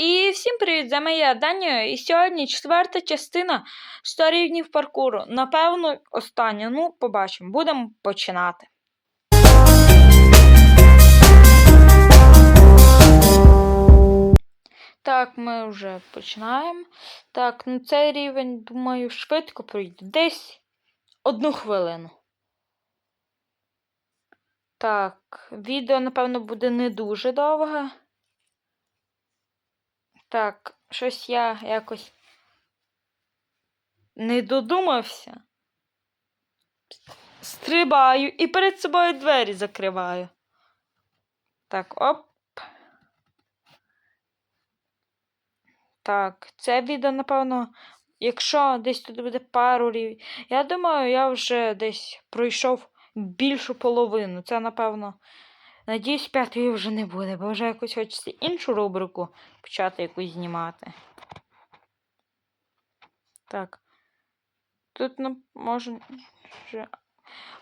І всім привіт! З я Даня. І сьогодні четверта частина 100 рівнів паркуру. Напевно, остання. Ну, побачимо. Будемо починати. Так, ми вже починаємо. Так, ну цей рівень, думаю, швидко пройде. Десь одну хвилину. Так, відео, напевно, буде не дуже довге. Так, щось я якось не додумався. Стрибаю і перед собою двері закриваю. Так, оп. Так, це відео, напевно, якщо десь тут буде пару рівень. Я думаю, я вже десь пройшов більшу половину. Це, напевно, надіюсь, п'ятої вже не буде, бо вже якось хочеться іншу рубрику почати якусь знімати. Так. Тут ну, може.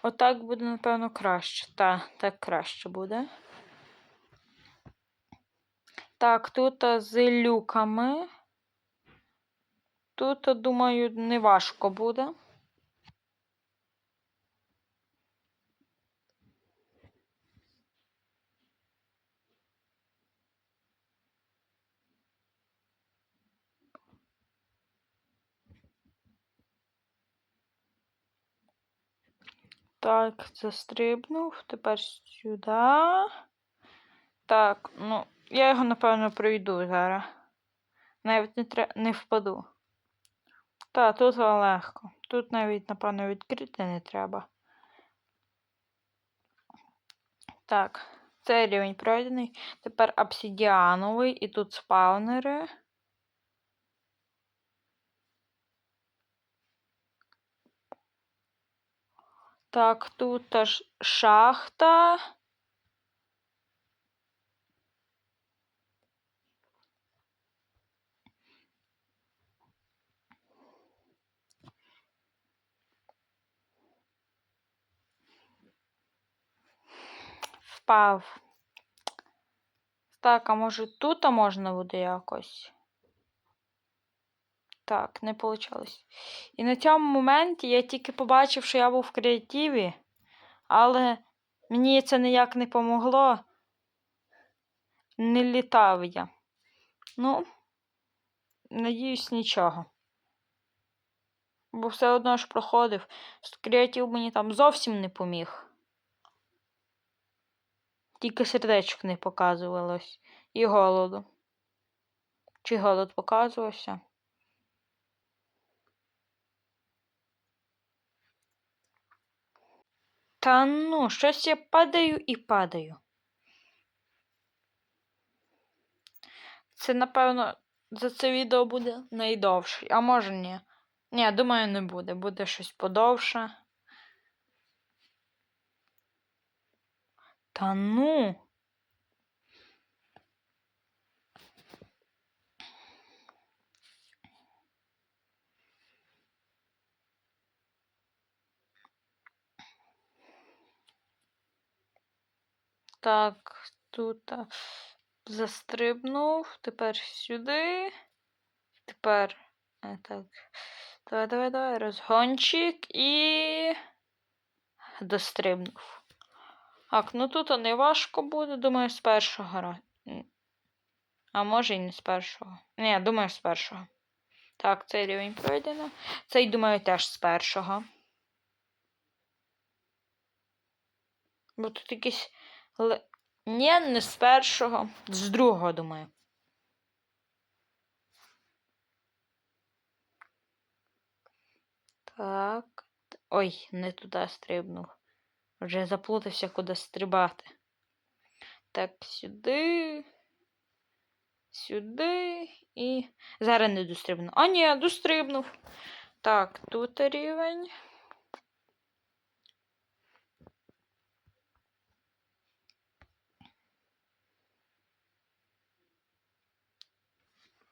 Отак буде, напевно, краще. Так, так краще буде. Так, тут з люками. Тут, думаю, не важко буде. Так, застрибнув. Тепер сюди. Так, ну, я його, напевно, пройду зараз. Навіть не тре... не впаду. Так, тут легко. Тут навіть, напевно, відкрити не треба. Так, цей рівень пройдений. Тепер обсидіановий і тут спаунери. Так, тут аж шахта. Впав. Так, а може тут можна буде якось? Так, не вийшло. І на цьому моменті я тільки побачив, що я був в креативі, але мені це ніяк не помогло. Не літав я. Ну, надіюсь, нічого. Бо все одно ж проходив. Креатив мені там зовсім не поміг. Тільки сердечок не показувалось. І голоду. Чи голод показувався? Та ну, щось я падаю і падаю. Це, напевно, за це відео буде найдовше. А може ні. Ні, думаю, не буде. Буде щось подовше. Та ну. Так, тут застрибнув. Тепер сюди. Тепер. е, Так. Давай, давай, давай. Розгончик і. Дострибнув. Так, ну тут не важко буде, думаю, з першого разу. А може і не з першого. Ні, думаю, з першого. Так, цей рівень пройдено. Цей, думаю, теж з першого. Бо тут якісь. Л... Ні, не з першого. З другого, думаю. Так. Ой, не туди стрибнув. Вже заплутався, куди стрибати. Так, сюди. Сюди і. Зараз не дострибну. А, ні, дострибнув. Так, тут рівень.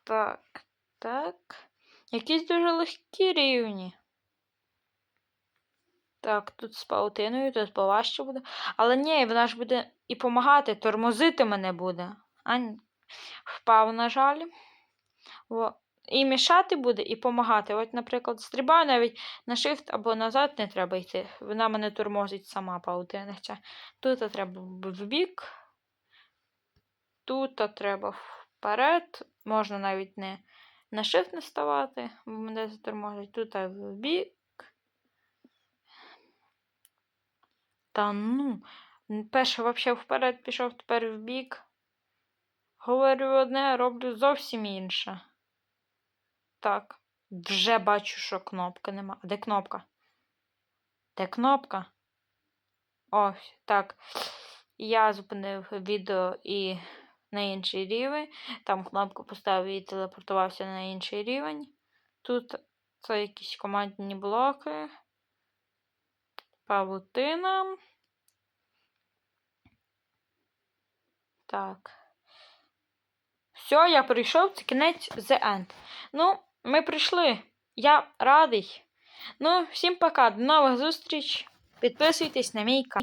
Так, так. Якісь дуже легкі рівні. Так, тут з паутиною, тут поважче буде. Але ні, вона ж буде і помагати, тормозити мене буде. А, впав, на жаль. Во. І мішати буде, і допомагати. От, наприклад, стрибаю навіть на shift або назад не треба йти. Вона мене тормозить сама паутиниця. Тут треба в бік. Тут треба вперед. Можна навіть не на shift не ставати, бо мене затормозить. Тут в бік. Та ну. Перше взагалі вперед пішов, тепер в бік. Говорю одне, роблю зовсім інше. Так. Вже бачу, що кнопки нема. А де кнопка? Де кнопка? Ось, так. Я зупинив відео і на інший рівень. Там кнопку поставив і телепортувався на інший рівень. Тут це якісь командні блоки. Павутина. Так. Все, я прийшов, це кінець The End. Ну, ми прийшли. Я радий. Ну, всім пока, до нових зустріч. Підписуйтесь на мій канал.